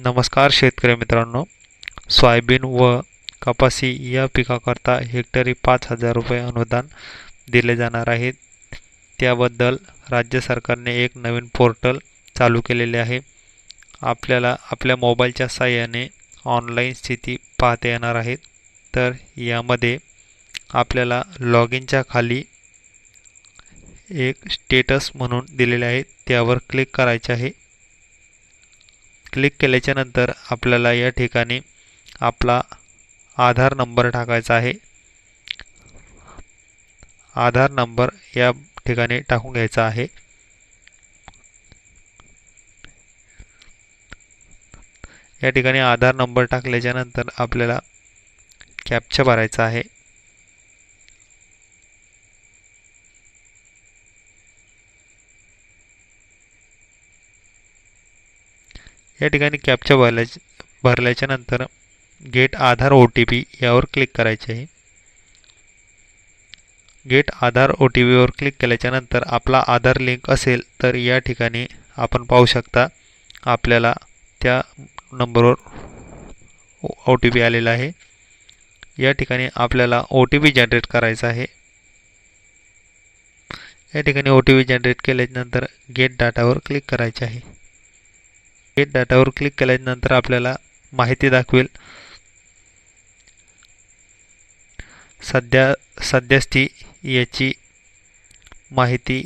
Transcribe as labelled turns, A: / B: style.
A: नमस्कार शेतकरी मित्रांनो. सोयाबीन व कपासी या पिकाकरता हेक्टरी पाच हजार रुपये अनुदान दिले जाणार आहे. त्याबद्दल राज्य सरकारने एक नवीन पोर्टल चालू केलेले आहे. आपल्याला आपल्या मोबाईलच्या साहाय्याने ऑनलाईन स्थिती पाहता येणार आहे. तर यामध्ये आपल्याला लॉग इनच्या खाली एक स्टेटस म्हणून दिलेले आहे. त्यावर क्लिक करायचे आहे. क्लिक केल्याच्यानंतर आपल्याला या ठिकाणी आपला आधार नंबर टाकायचा आहे. आधार नंबर या ठिकाणी टाकून घ्यायचा आहे. या ठिकाणी आधार नंबर टाकल्याच्यानंतर आपल्याला कॅप्चा भरायचा आहे. या ठिकाणी कॅप्चा भरल्या भरल्याच्या नंतर get Aadhaar O T P यावर क्लिक करायचे आहे. गेट आधार ओ टी पीवर क्लिक केल्याच्यानंतर आपला आधार लिंक असेल तर या ठिकाणी आपण पाहू शकता आपल्याला त्या नंबरवर ओ टी पी आलेला आहे. या ठिकाणी आपल्याला ओ टी पी जनरेट करायचा आहे. या ठिकाणी ओ टी पी जनरेट केल्यानंतर गेट डाटावर क्लिक करायचे आहे. गेट डाटावर क्लिक केल्यानंतर आपल्याला माहिती दाखवेल. सध्या सध्यास्ती याची माहिती